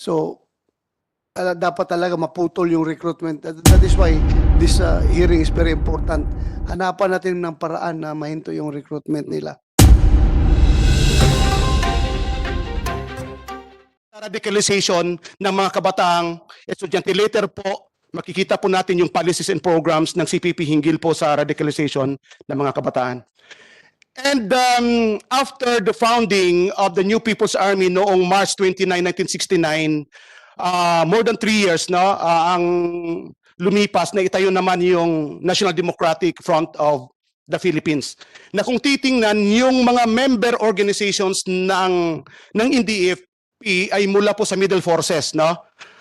So, uh, dapat talaga maputol yung recruitment. That, is why this uh, hearing is very important. Hanapan natin ng paraan na mahinto yung recruitment nila. radicalization ng mga kabataang estudyante. Later po, makikita po natin yung policies and programs ng CPP hinggil po sa radicalization ng mga kabataan. And um, after the founding of the New People's Army noong March 29, 1969, uh, more than three years no, uh, ang lumipas na itayo naman yung National Democratic Front of the Philippines. Na kung titingnan yung mga member organizations ng ng NDF PE ay mula po sa Middle Forces, no?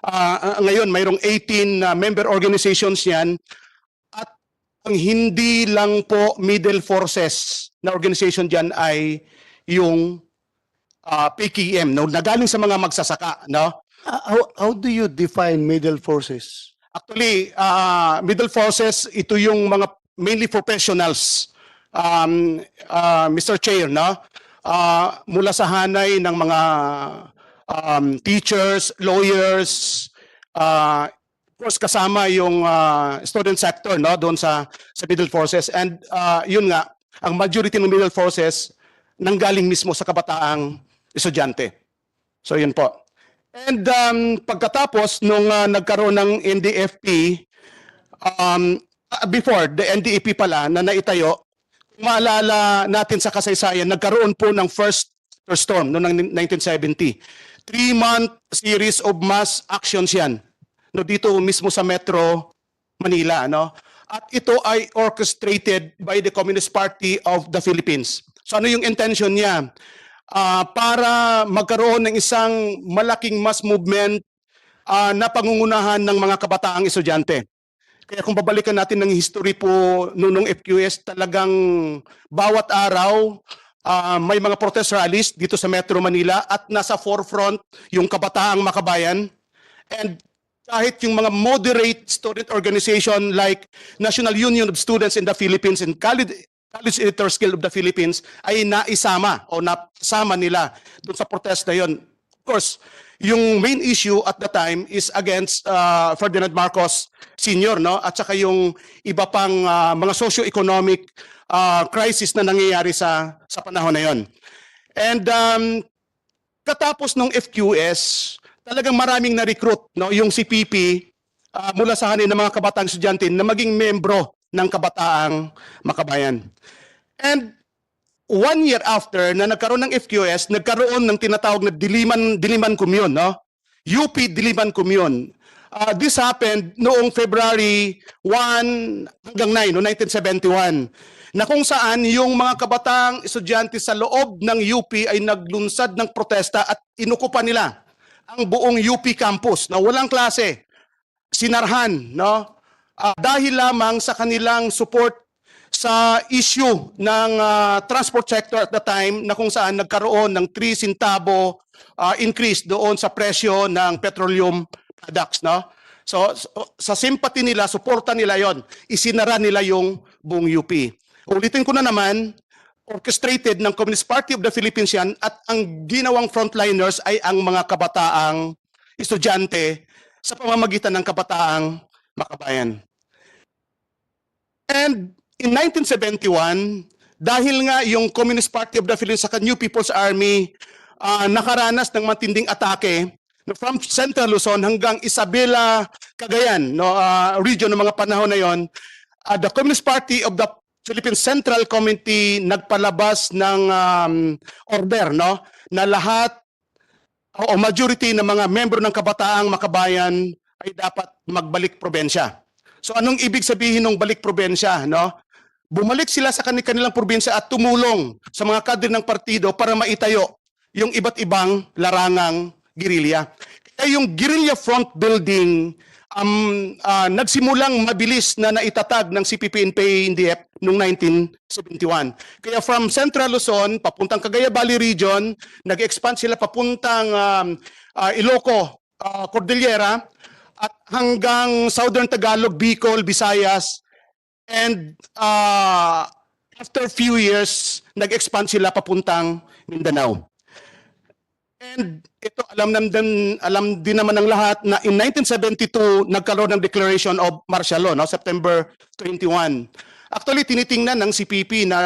Ah, ngayon, mayroong 18 na member organizations yan. At ang hindi lang po Middle Forces na organization dyan ay yung ah, PKM, no? Nagaling sa mga magsasaka, no? Uh, how, how do you define middle forces? Actually, ah, Middle Forces, ito yung mga mainly professionals. Um, ah, Mr. Chair, no? Ah, mula sa hanay ng mga um, teachers, lawyers, ah, of course kasama yung ah, student sector no doon sa sa Middle Forces and ah, yun nga ang majority ng Middle Forces nanggaling mismo sa kabataang estudyante. So yun po. And um, pagkatapos nung ah, nagkaroon ng NDFP, um, ah, before the NDEP pala na naitayo, kung maalala natin sa kasaysayan, nagkaroon po ng first storm noong 1970. Three-month series of mass actions yan. No, dito mismo sa Metro Manila. No? At ito ay orchestrated by the Communist Party of the Philippines. So ano yung intention niya? Ah, para magkaroon ng isang malaking mass movement ah, na pangungunahan ng mga kabataang estudyante. Kaya kung babalikan natin ng history po noong FQS, talagang bawat araw ah, may mga protest rallies dito sa Metro Manila at nasa forefront yung kabataang makabayan. And kahit yung mga moderate student organization like National Union of Students in the Philippines and College, College Editors Guild of the Philippines ay naisama o nasama nila doon sa protest na yun. Of course, yung main issue at the time is against uh, Ferdinand Marcos Sr. No? at saka yung iba pang uh, mga socio-economic uh, crisis na nangyayari sa, sa panahon na yon. And um, katapos ng FQS, talagang maraming na-recruit no, yung CPP ah, mula sa hanin ng mga kabataang estudyante na maging membro ng kabataang makabayan. And one year after na nagkaroon ng FQS, nagkaroon ng tinatawag na Diliman, Diliman Commune, no? UP Diliman Commune. Ah, this happened noong February 1 hanggang 9, no, 1971 na kung saan yung mga kabataang estudyante sa loob ng UP ay naglunsad ng protesta at inukupan nila ang buong UP campus na walang klase, sinarhan, no? Ah, dahil lamang sa kanilang support sa issue ng ah, transport sector at the time na kung saan nagkaroon ng 3 centavo ah, increase doon sa presyo ng petroleum products, no? So, so, sa sympathy nila, suporta nila yon, isinara nila yung buong UP. Ulitin ko na naman, orchestrated ng Communist Party of the Philippines yan at ang ginawang frontliners ay ang mga kabataang estudyante sa pamamagitan ng kabataang makabayan. And in 1971, dahil nga yung Communist Party of the Philippines sa New People's Army ah, nakaranas ng matinding atake from Central Luzon hanggang Isabela, Cagayan, no, ah, region ng mga panahon na yon, ah, the Communist Party of the Philippine Central Committee nagpalabas ng um, order no na lahat o majority ng mga membro ng kabataang makabayan ay dapat magbalik probensya. So anong ibig sabihin ng balik probensya no? Bumalik sila sa kani- kanilang probinsya at tumulong sa mga kadre ng partido para maitayo yung iba't ibang larangang girilya. Kaya yung guerrilla front building um, ah, nagsimulang mabilis na naitatag ng CPP-NPA NDF noong 1971. Kaya from Central Luzon, papuntang Cagaya Valley Region, nag-expand sila papuntang um, ah, Iloco, ah, Cordillera, at hanggang Southern Tagalog, Bicol, Visayas, and ah, after few years, nag-expand sila papuntang Mindanao. And ito alam nam din alam din naman ng lahat na in 1972 nagkaroon ng declaration of martial law no? September 21. Actually tinitingnan ng CPP na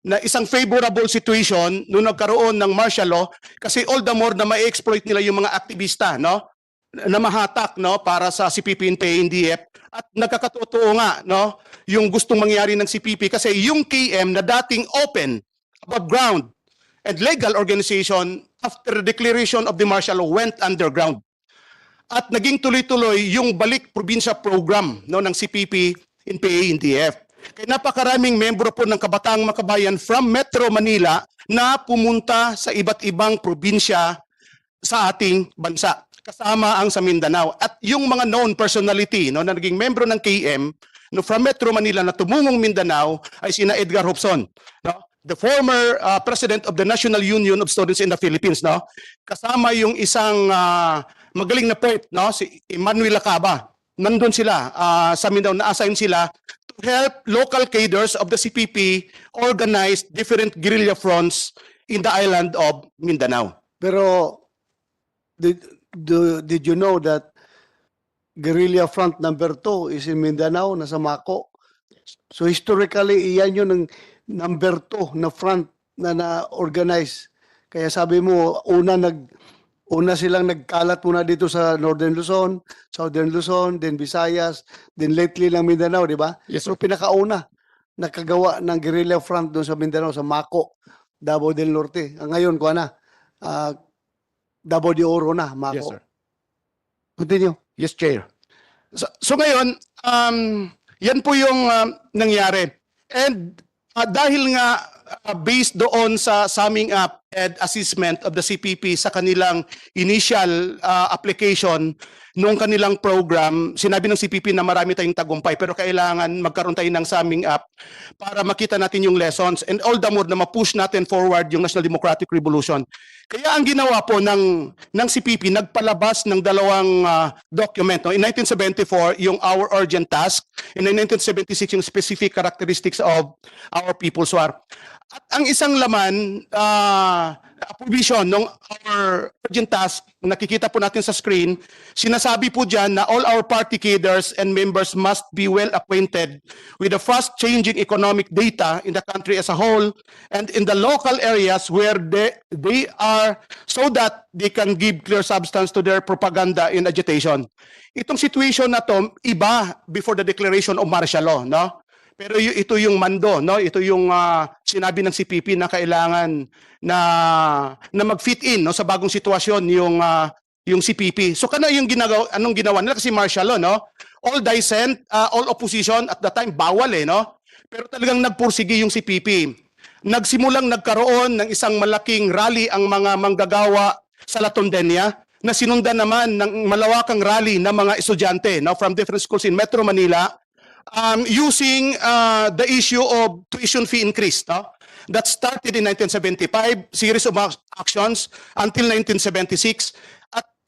na isang favorable situation nung nagkaroon ng martial law kasi all the more na ma-exploit nila yung mga aktivista no? Na mahatak no? Para sa CPP and PNDF at nagkakatotoo nga no? Yung gustong mangyari ng CPP kasi yung KM na dating open above ground and legal organization after the declaration of the martial law went underground. At naging tuloy-tuloy yung balik probinsya program no ng CPP in PANDF. Kaya napakaraming membro po ng Kabataang Makabayan from Metro Manila na pumunta sa iba't ibang probinsya sa ating bansa kasama ang sa Mindanao at yung mga known personality no na naging membro ng KM no from Metro Manila na tumungong Mindanao ay sina Edgar Hobson no the former uh, president of the National Union of Students in the Philippines no? Kasama yung isang uh, magaling na poet no? Si Emmanuel Acaba. Nandun sila uh, sa Mindanao. Na-assign sila to help local cadres of the CPP organize different guerrilla fronts in the island of Mindanao. Pero did, do, did you know that guerrilla front number 2 is in Mindanao, nasa Mako? So historically, iyan yun ang number 2 na front na na-organize. Kaya sabi mo, una nag una silang nagkalat muna dito sa Northern Luzon, Southern Luzon, then Visayas, then lately lang Mindanao, di ba? Yes, So pinakauna nakagawa ng guerrilla front doon sa Mindanao, sa Mako, Davao del Norte. Ang ngayon, kuha na, ah, Davao de Oro na, Mako. Yes, sir. Continue. Yes, Chair. So, so ngayon, um, yan po yung um, nangyari. And uh, dahil nga uh, based doon sa summing up and assessment of the CPP sa kanilang initial uh, application nung kanilang program, sinabi ng CPP na marami tayong tagumpay pero kailangan magkaroon tayo ng summing up para makita natin yung lessons and all the more na ma-push natin forward yung National Democratic Revolution. Kaya ang ginawa po ng ng CPP nagpalabas ng dalawang ah, document in 1974 yung our urgent task in 1976 yung specific characteristics of our people's war. At ang isang laman ah, provision ng our urgent task nakikita po natin sa screen sinasabi po diyan na all our party cadres and members must be well acquainted with the fast changing economic data in the country as a whole and in the local areas where they, they are so that they can give clear substance to their propaganda and agitation. Itong situation na to, iba before the declaration of martial law, no? Pero ito yung mando, no? Ito yung ah, sinabi ng CPP na kailangan na na mag-fit in no sa bagong sitwasyon yung ah, yung CPP. So kana yung ginagawa anong ginawa nila kasi martial law, no? All dissent, ah, all opposition at the time bawal eh, no? Pero talagang nagpursige yung CPP. Nagsimulang nagkaroon ng isang malaking rally ang mga manggagawa sa La Tondenia na sinundan naman ng malawakang rally ng mga estudyante no, from different schools in Metro Manila um, using uh, the issue of tuition fee increase. No? That started in 1975, series of ac- actions until 1976.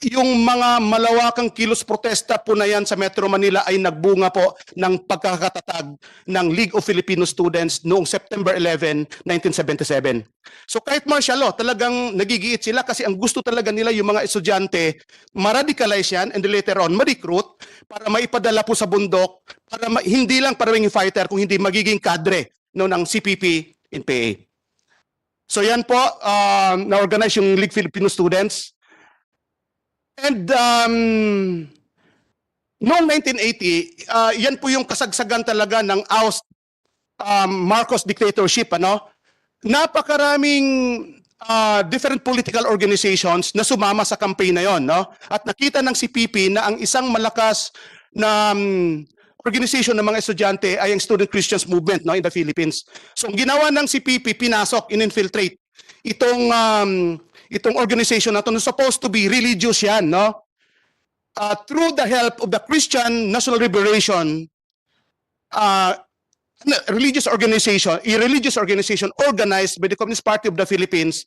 Yung mga malawakang kilos protesta po na yan sa Metro Manila ay nagbunga po ng pagkakatatag ng League of Filipino Students noong September 11, 1977. So kahit martial law, talagang nagigiit sila kasi ang gusto talaga nila yung mga estudyante, maradicalize yan and later on ma-recruit para maipadala po sa bundok, para ma- hindi lang para maging fighter, kung hindi magiging kadre no, ng CPP in PA. So yan po, um, na-organize yung League Filipino Students. And um, noong 1980, uh, yan po yung kasagsagan talaga ng oust um, Marcos dictatorship, ano? Napakaraming uh, different political organizations na sumama sa campaign na yon, no? At nakita ng CPP na ang isang malakas na um, organization ng mga estudyante ay ang Student Christians Movement no in the Philippines. So ang ginawa ng CPP pinasok in-infiltrate itong um, itong organization na to na supposed to be religious yan no uh, through the help of the Christian National Liberation uh, religious organization, a religious organization organized by the Communist Party of the Philippines,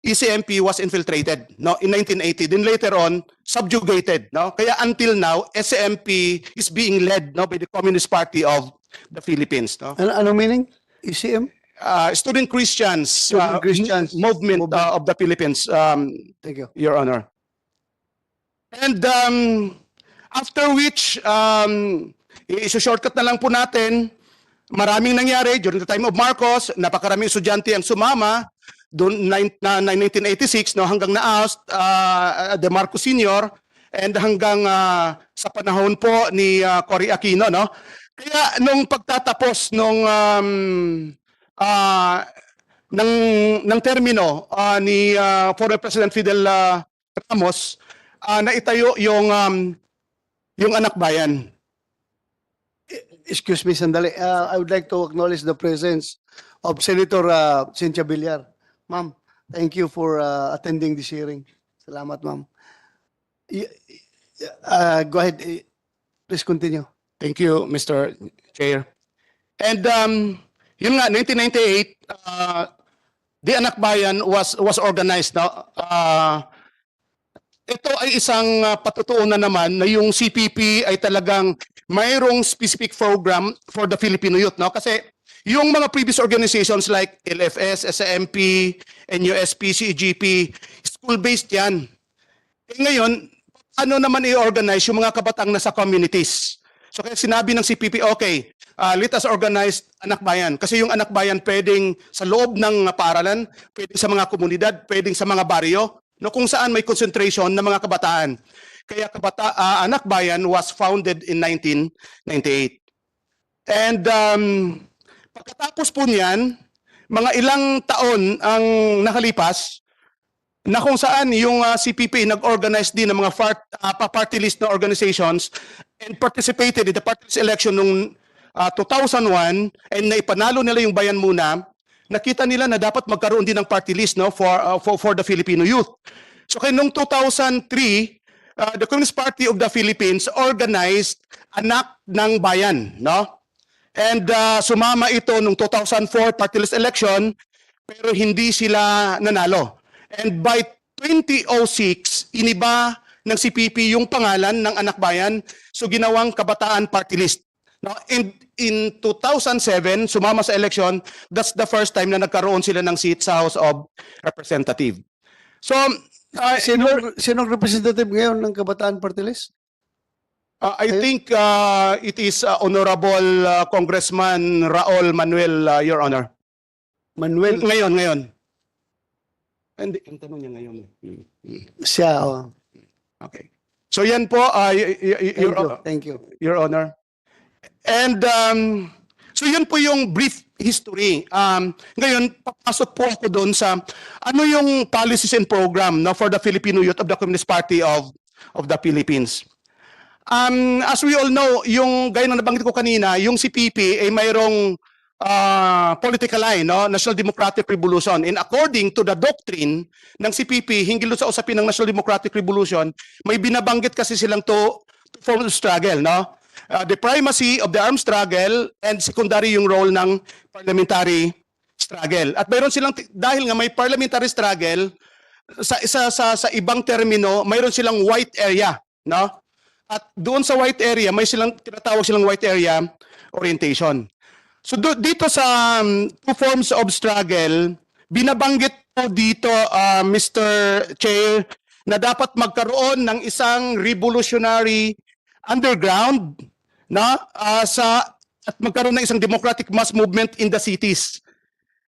ECMP was infiltrated no in 1980 then later on subjugated no kaya until now SCMP is being led no by the Communist Party of the Philippines no Ano, anong meaning? ECM? Uh, Student Christians, Student uh, Christians movement, movement. uh, of the Philippines, um, Thank you. Your Honor. And um, after which, um, i-shortcut na lang po natin, maraming nangyari during the time of Marcos, napakaraming estudyante ang sumama doon na, na 1986 no hanggang na-oust uh, De Marcos Sr. and hanggang ah, sa panahon po ni ah, Cory Aquino no. Kaya nung pagtatapos nung um, ah, ng ng termino ah, ni ah, former President Fidel ah, Ramos ah, naitayo yung um, yung anak bayan. Excuse me, sandali. Uh, I would like to acknowledge the presence of Senator uh, Cynthia Villar. Ma'am, thank you for uh, attending this hearing. Salamat, ma'am. Uh, go ahead. Please continue. Thank you, Mr. Chair. And um, yun nga, 1998, uh, the Anak Bayan was was organized. No? Uh, ito ay isang uh, patutuunan naman na yung CPP ay talagang mayroong specific program for the Filipino youth. No? Kasi yung mga previous organizations like LFS, SMP, NUSP, CEGP, school-based yan. Eh ngayon, ano naman i-organize yung mga kabatang nasa communities? So kaya sinabi ng CPP, okay, uh, let us organize anak bayan. Kasi yung anak bayan pwedeng sa loob ng uh, paaralan, pwedeng sa mga komunidad, pwedeng sa mga baryo, no, kung saan may concentration ng mga kabataan. Kaya kabata, uh, anak bayan was founded in 1998. And um, pagkatapos po niyan, mga ilang taon ang nakalipas, na kung saan yung uh, CPP nag-organize din ng mga fart, uh, pa-party list na organizations and participated in the party list election nung uh, 2001 and naipanalo nila yung bayan muna, nakita nila na dapat magkaroon din ng party list no for uh, for, for the Filipino youth. So kaya nung 2003, uh, the Communist Party of the Philippines organized anak ng bayan, no? And uh, sumama ito nung 2004 party list election pero hindi sila nanalo. And by 2006, iniba ng CPP yung pangalan ng anak bayan so ginawang kabataan party list. Now, in, in 2007, sumama sa election, that's the first time na nagkaroon sila ng seat sa House of Representative. So, uh, Sino, sinong representative ngayon ng Kabataan Party List? uh, I think uh, it is uh, Honorable uh, Congressman Raul Manuel, uh, Your Honor. Manuel Ngayon, ngayon. Hindi, ang tanong niya ngayon. Hmm. siya. Oh. Okay. So yan po, uh, y- y- y- Thank Your, you. Thank you. Your Honor. And um, so yun po yung brief history. Um, ngayon, papasok po ako doon sa ano yung policies and program no, for the Filipino youth of the Communist Party of, of the Philippines. Um, as we all know, yung gaya na nabanggit ko kanina, yung CPP ay mayroong ah, political line, no? National Democratic Revolution. And according to the doctrine ng CPP, hinggil sa usapin ng National Democratic Revolution, may binabanggit kasi silang to, to form of struggle, no? Uh, the primacy of the armed struggle and secondary yung role ng parliamentary struggle. At mayroon silang, dahil nga may parliamentary struggle, sa, sa, sa, sa ibang termino, mayroon silang white area, no? At doon sa white area, may silang tinatawag silang white area orientation. So do, dito sa um, two forms of struggle, binabanggit po dito uh, Mr. Chair na dapat magkaroon ng isang revolutionary underground na uh, sa at magkaroon ng isang democratic mass movement in the cities.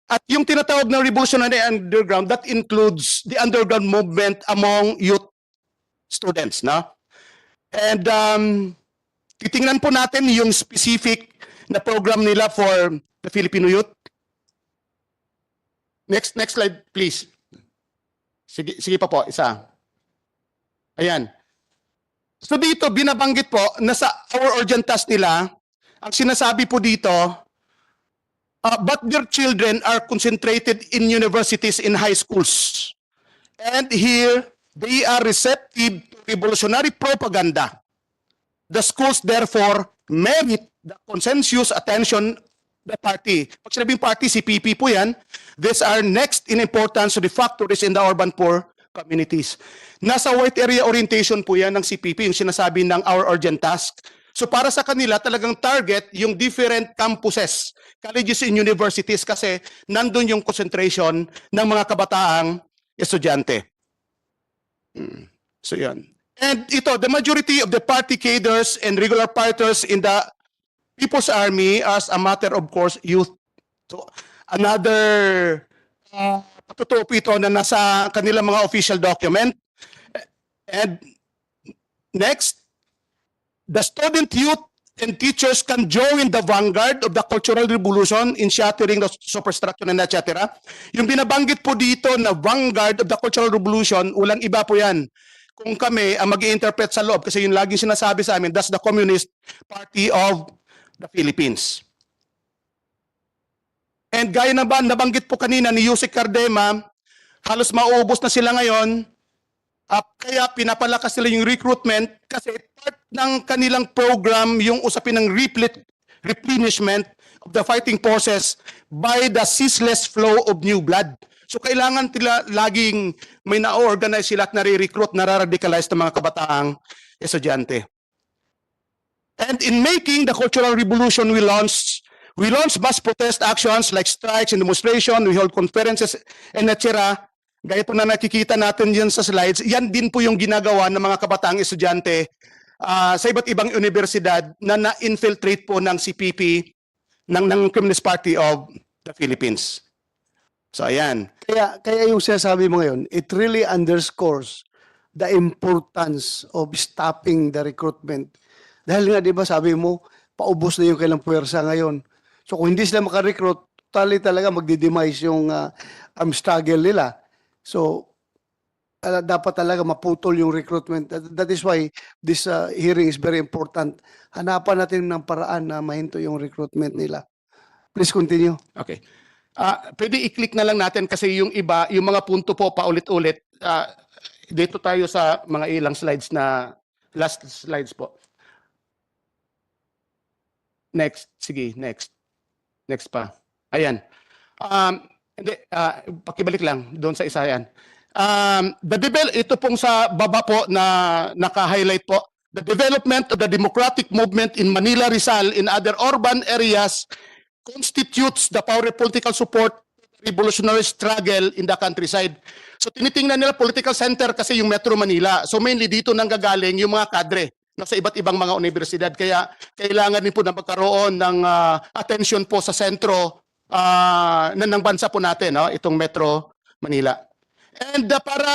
At yung tinatawag na revolutionary underground, that includes the underground movement among youth students, na? And um, titingnan po natin yung specific na program nila for the Filipino youth. Next next slide please. Sige sige pa po, isa. Ayan. So dito binabanggit po na sa our urgent task nila, ang sinasabi po dito, uh, but their children are concentrated in universities in high schools. And here, they are receptive to revolutionary propaganda. The schools therefore merit the consensus attention the party. Pag sinabing party, CPP po yan, these are next in importance to the factories in the urban poor communities. Nasa white area orientation po yan ng CPP, yung sinasabi ng our urgent task. So para sa kanila, talagang target yung different campuses, colleges and universities kasi nandun yung concentration ng mga kabataang estudyante. So yan. And ito, the majority of the party cadres and regular fighters in the People's Army as a matter of course youth. So another uh, totoo po ito na nasa kanilang mga official document. And next, the student youth and teachers can join the vanguard of the cultural revolution in shattering the superstructure and etc. Yung binabanggit po dito na vanguard of the cultural revolution, ulang iba po yan. Kung kami ang mag interpret sa loob, kasi yung laging sinasabi sa amin, that's the Communist Party of the Philippines. And gaya na ba, nabanggit po kanina ni Yusek Cardema, halos mauubos na sila ngayon, at kaya pinapalakas nila yung recruitment kasi part ng kanilang program yung usapin ng replet, replenishment of the fighting forces by the ceaseless flow of new blood. So kailangan nila laging may na-organize sila at nare-recruit, nararadicalize ng mga kabataang estudyante. And in making the cultural revolution we launched, we launched mass protest actions like strikes and demonstration, we hold conferences, and etc. Gaya po na nakikita natin yan sa slides, yan din po yung ginagawa ng mga kabataang estudyante ah, sa iba't ibang universidad na na-infiltrate po ng CPP, ng, ng Communist Party of the Philippines. So ayan. Kaya, kaya yung sinasabi mo ngayon, it really underscores the importance of stopping the recruitment. Dahil nga, di ba, sabi mo, paubos na yung kailang puwersa ngayon. So kung hindi sila makarecruit, totally talaga magdidemise yung ah, um, struggle nila. So, ah, dapat talaga maputol yung recruitment. That, that is why this ah, hearing is very important. Hanapan natin ng paraan na mahinto yung recruitment nila. Please continue. Okay. Ah, pwede i-click na lang natin kasi yung iba, yung mga punto po paulit-ulit. ah, dito tayo sa mga ilang slides na last slides po. Next, sige, next. Next pa. Ayan. Um, hindi, ah, pakibalik lang doon sa isa yan. Um, the devel ito pong sa baba po na naka-highlight po. The development of the democratic movement in Manila, Rizal, in other urban areas constitutes the power political support revolutionary struggle in the countryside. So tinitingnan nila political center kasi yung Metro Manila. So mainly dito nanggagaling yung mga kadre na sa iba't ibang mga universidad. Kaya kailangan din po na magkaroon ng ah, attention po sa sentro na ng bansa po natin, no? itong Metro Manila. And ah, para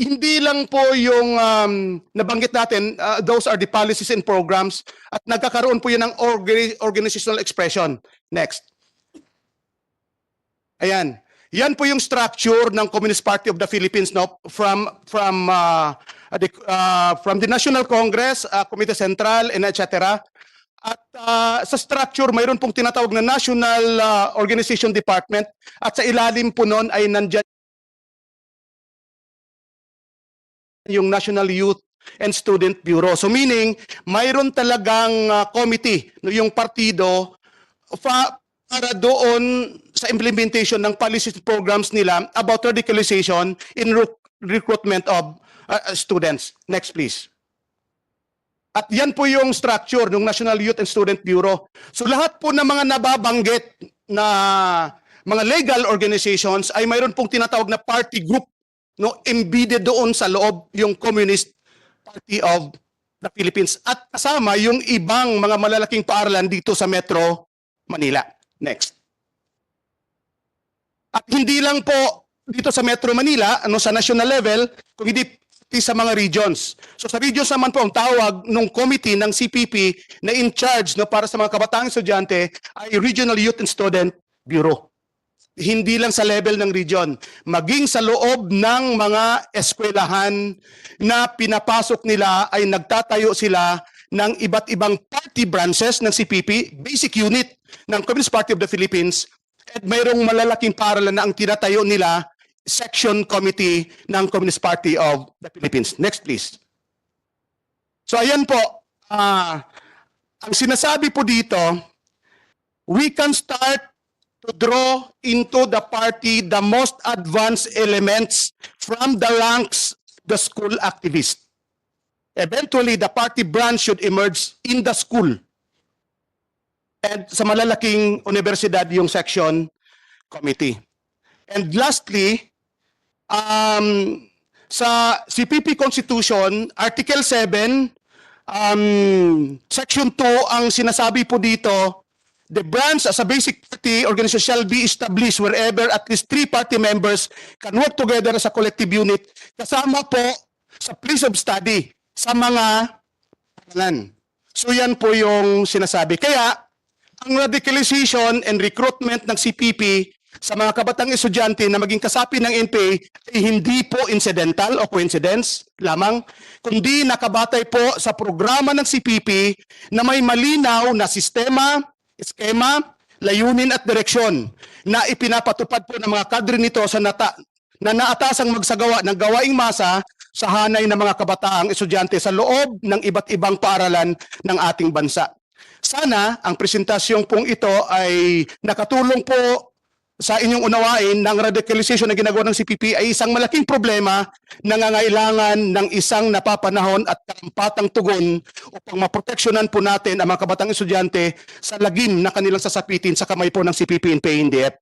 hindi lang po yung um, nabanggit natin, ah, those are the policies and programs at nagkakaroon po yun ng orga- organizational expression. Next. Ayan. Yan po yung structure ng Communist Party of the Philippines no from from uh, uh, from the National Congress, uh, Committee Central and etc. At uh, sa structure mayroon pong tinatawag na National uh, Organization Department at sa ilalim po noon ay nandiyan yung National Youth and Student Bureau. So meaning, mayroon talagang uh, committee, yung partido, fa- para doon sa implementation ng policy programs nila about radicalization in rec- recruitment of uh, students. Next, please. At yan po yung structure ng National Youth and Student Bureau. So lahat po ng mga nababanggit na mga legal organizations ay mayroon pong tinatawag na party group no embedded doon sa loob yung Communist Party of the Philippines at kasama yung ibang mga malalaking paaralan dito sa Metro Manila. Next. At hindi lang po dito sa Metro Manila, ano sa national level, kung hindi pati sa mga regions. So sa regions naman po ang tawag ng committee ng CPP na in charge no para sa mga kabataang estudyante ay Regional Youth and Student Bureau. Hindi lang sa level ng region, maging sa loob ng mga eskwelahan na pinapasok nila ay nagtatayo sila ng iba't ibang party branches ng CPP, basic unit ng Communist Party of the Philippines, at mayroong malalaking paralan na ang tinatayo nila section committee ng Communist Party of the Philippines. Next, please. So ayan po, ah, ang sinasabi po dito, we can start to draw into the party the most advanced elements from the ranks the school activists. Eventually, the party branch should emerge in the school. And sa malalaking universidad yung section committee. And lastly, um, sa CPP Constitution, Article 7, um, Section 2, ang sinasabi po dito, the branch as a basic party organization shall be established wherever at least three party members can work together as a collective unit kasama po sa place of study sa mga pangalan. So yan po yung sinasabi. Kaya, ang radicalization and recruitment ng CPP sa mga kabatang estudyante na maging kasapi ng NPA ay hindi po incidental o coincidence lamang, kundi nakabatay po sa programa ng CPP na may malinaw na sistema, eskema, layunin at direksyon na ipinapatupad po ng mga kadre nito sa nata na naatasang magsagawa ng gawaing masa sa hanay ng mga kabataang estudyante sa loob ng iba't ibang paaralan ng ating bansa. Sana ang presentasyong pong ito ay nakatulong po sa inyong unawain ng radicalization na ginagawa ng CPP ay isang malaking problema na nangangailangan ng isang napapanahon at karampatang tugon upang maproteksyonan po natin ang mga kabatang estudyante sa lagim na kanilang sasapitin sa kamay po ng CPP and PNDF.